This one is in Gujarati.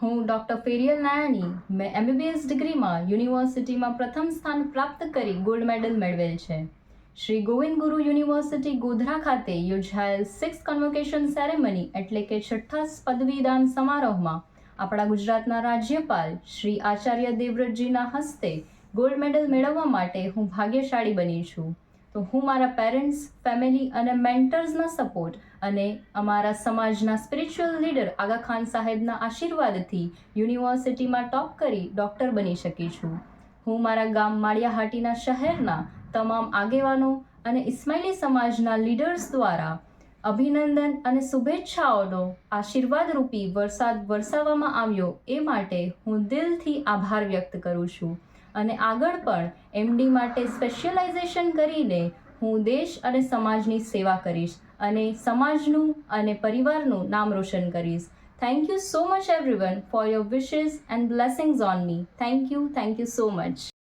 હું ડૉક્ટર ફેરિયલ નાયાણી, મેં એમબીબીએસ ડિગ્રીમાં યુનિવર્સિટીમાં પ્રથમ સ્થાન પ્રાપ્ત કરી ગોલ્ડ મેડલ મેળવેલ છે. શ્રી ગોવિંદ ગુરુ યુનિવર્સિટી ગોધરા ખાતે યોજાયેલ સિક્સ કન્વોકેશન સેરેમની એટલે કે છઠ્ઠા પદવીદાન સમારોહમાં આપણા ગુજરાતના રાજ્યપાલ શ્રી આચાર્ય દેવવ્રતજીના હસ્તે ગોલ્ડ મેડલ મેળવવા માટે હું ભાગ્યશાળી બની છું. તો હું મારા પેરેન્ટ્સ, ફેમિલી અને મેન્ટર્સના સપોર્ટ અને અમારા સમાજના સ્પિરિચ્યુઅલ લીડર આગા ખાન સાહેબના આશીર્વાદથી યુનિવર્સિટીમાં ટોપ કરી ડૉક્ટર બની શકી છું. હું મારા ગામ માળિયાહાટીના શહેરના તમામ આગેવાનો અને ઇસ્માઇલી સમાજના લીડર્સ દ્વારા અભિનંદન અને શુભેચ્છાઓનો આશીર્વાદરૂપી વરસાદ વરસાવવામાં આવ્યો એ માટે હું દિલથી આભાર વ્યક્ત કરું છું. અને આગળ પણ એમડી માટે સ્પેશિયલાઇઝેશન કરીને હું દેશ અને સમાજની સેવા કરીશ અને સમાજનું અને પરિવારનું નામ રોશન કરીશ. Thank you so much everyone for your wishes and blessings on me thank you thank you so much